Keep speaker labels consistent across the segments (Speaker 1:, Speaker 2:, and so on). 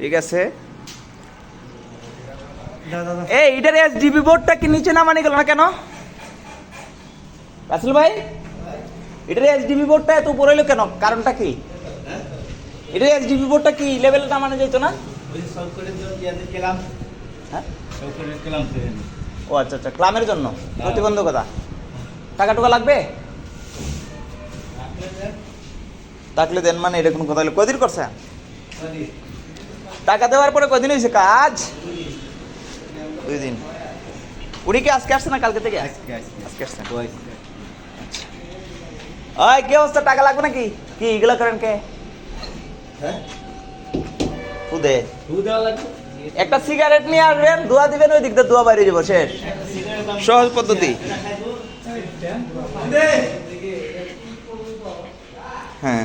Speaker 1: ঠিক আছে? এই এটার এস ডিবি বোর্ডটা কি নিচে নামানি গেল না কেন? রাসেল ভাই এটার এস ডিবি বোর্ডটা এত উপরে এলো কেন? কারণটা কি? এটার এস ডিবি বোর্ডটা কি লেভেল নামানো যেত না? হ্যাঁ? ও আচ্ছা আচ্ছা ক্লামের জন্য? প্রতিবন্ধকতা? টাকা টুকা লাগবে থাকলে দেন মানে এরকম কথা হলো। কদিন করছে টাকা দেওয়ার পরে কদিন হয়েছে কাজ দুই দিন উনি কি আজকে আসছে না কালকে থেকে আজকে আসছেন ওই কি অবস্থা টাকা লাগবে নাকি কি এগুলো করেন কে খুদে একটা সিগারেট নিয়ে আসবেন ধোয়া দিবেন ওই দিক দিয়ে ধোয়া বাইরে যাব শেষ সহজ পদ্ধতি হ্যাঁ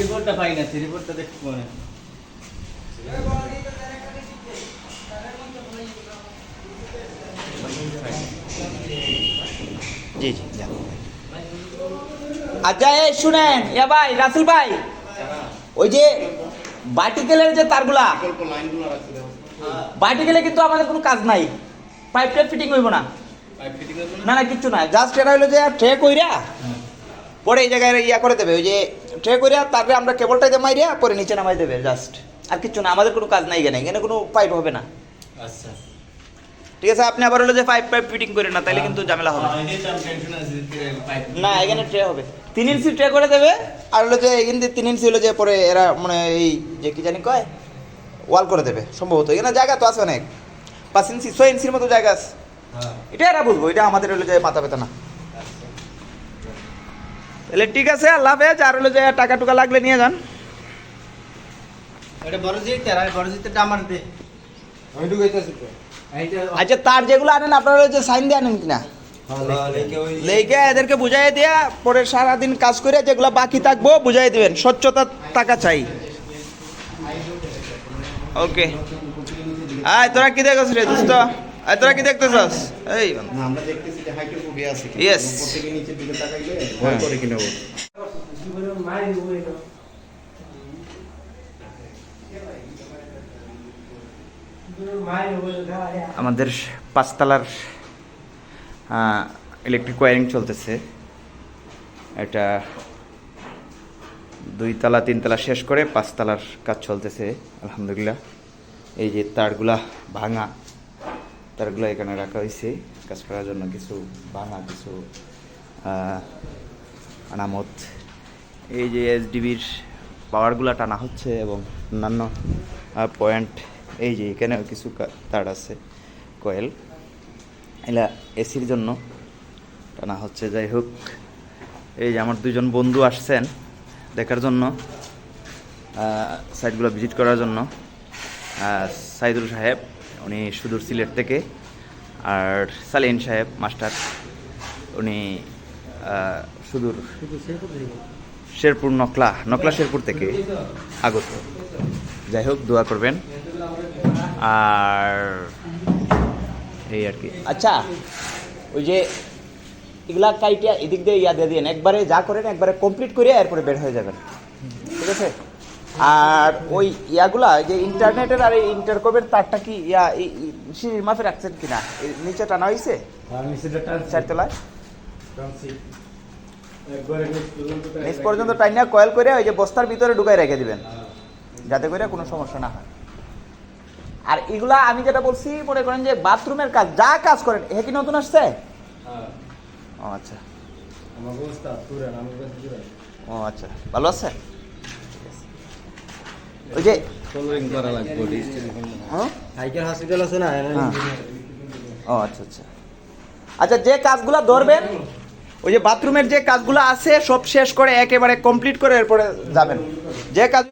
Speaker 2: রিপোর্টটা পাই না রিপোর্টটা দেখতে
Speaker 1: জি জি যান। আচ্ছা এই শুনেন এ ভাই রাসেল ভাই ওই যে বাটিকেলের যে তারগুলা বাটিকেলে কিন্তু আমাদের কোনো কাজ নাই। পাইপ টাইপ ফিটিং হইব না? না না কিচ্ছু না জাস্ট এটা হইল যে ট্রে কইরা পরে এই জায়গায় ইয়া করে দেবে ওই যে ট্রে কইরা তারপরে আমরা কেবলটা দিয়ে মাইরিয়া পরে নিচে নামাই দেবে জাস্ট আর কিচ্ছু না আমাদের কোনো কাজ নাই এখানে এখানে কোনো পাইপ হবে না।
Speaker 2: আচ্ছা।
Speaker 1: ঠিক আছে আপনি আবার হলো যে পাইপ পাইপ ফিটিং করে না তাইলে কিন্তু ঝামেলা হবে না। এখানে ট্রে হবে। তিন ইঞ্চি ট্রে করে দেবে আর হলো যে এখান দিয়ে তিন ইঞ্চি হলো যে পরে এরা মানে এই যে কি জানি কয় ওয়াল করে দেবে সম্ভবত। এখানে জায়গা তো আছে অনেক। পাঁচ ইঞ্চি ছয় ইঞ্চির মতো জায়গা আছে। এটা এরা বুঝব এটা আমাদের হলো যে মাথা ব্যথা না। তাহলে ঠিক আছে আল্লাহ হাফেজ। আর হলো যে টাকা টুকা লাগলে নিয়ে যান। আচ্ছা তার যেগুলো আনেন আপনারা যে সাইন দিয়ে আনেন কিনা? লেগে এদেরকে বুঝাই দিয়া পরে সারাদিন কাজ করে যেগুলো বাকি থাকব বুঝাই দিবেন। স্বচ্ছতা টাকা চাই। ওকে। আয় তোরা কি দেখছ রে দোস্ত? আয় তোরা কি দেখতেছস এই
Speaker 3: না আমরা দেখতেছি যে হাইটের ফোবিয়া আছে কি
Speaker 1: Yes.
Speaker 3: নিচের দিকে তাকাইলে
Speaker 1: হ্যাঁ।
Speaker 3: ভয় করে কিনা ও।
Speaker 1: আমাদের পাঁচতলার ইলেকট্রিক ওয়ারিং চলতেছে। এটা দুই তলা তিনতলা শেষ করে পাঁচতলার কাজ চলতেছে আলহামদুলিল্লাহ। এই যে তারগুলা ভাঙা। তারগুলো এখানে রাখা হয়েছে। কাজ করার জন্য কিছু ভাঙা কিছু আনামত। এই যে এসডিবির পাওয়ারগুলো টানা হচ্ছে এবং অন্যান্য পয়েন্ট, এই যে এখানেও কিছু তার আছে, কয়েল। এলা এসির জন্য টানা হচ্ছে, যাই হোক। এই যে আমার দুজন বন্ধু আসছেন দেখার জন্য সাইটগুলো ভিজিট করার জন্য। সাইদুল সাহেব। উনি সুদূর সিলেট থেকে। আর সালিন সাহেব, মাস্টার, উনি সুদূর শেরপুর নকলা নকলা শেরপুর থেকে আগত। যাই হোক, দোয়া করবেন। আর এই আর কি। আচ্ছা ওই যে এগুলা কাইটিয়া এদিক দিয়ে ইয়া দিয়ে দিন একবারে যা করেন, একবারে কমপ্লিট করে এরপরে বের হয়ে যাবেন। ঠিক আছে? আর ওই ইয়াগুলা যে ইন্টারনেটের আর এই ইন্টারকমের তারটা কি ইয়া সিঁড়ির মাপে রাখছেন কিনা? নিচে টানা হয়েছে চারতলায়
Speaker 2: নিচ পর্যন্ত
Speaker 1: টাইনা কয়েল করে ওই যে বস্তার ভিতরে ঢুকাই রেখে দিবেন। যাতে করে কোনো সমস্যা না হয়। আর এগুলা আমি যেটা বলছি মনে করেন যে বাথরুমের কাজ যা কাজ করেন এ কি নতুন আসছে?
Speaker 2: হ্যাঁ।
Speaker 1: ও আচ্ছা। ও আচ্ছা। ভালো আছে? ওই যে হ্যাঁ?
Speaker 2: হাইকের হসপিটাল আছে না?
Speaker 1: হ্যাঁ। ও আচ্ছা আচ্ছা। আচ্ছা যে কাজগুলো ধরবেন ওই যে বাথরুমের যে কাজগুলো আছে সব শেষ করে একেবারে কমপ্লিট করে এরপরে যাবেন। যে কাজ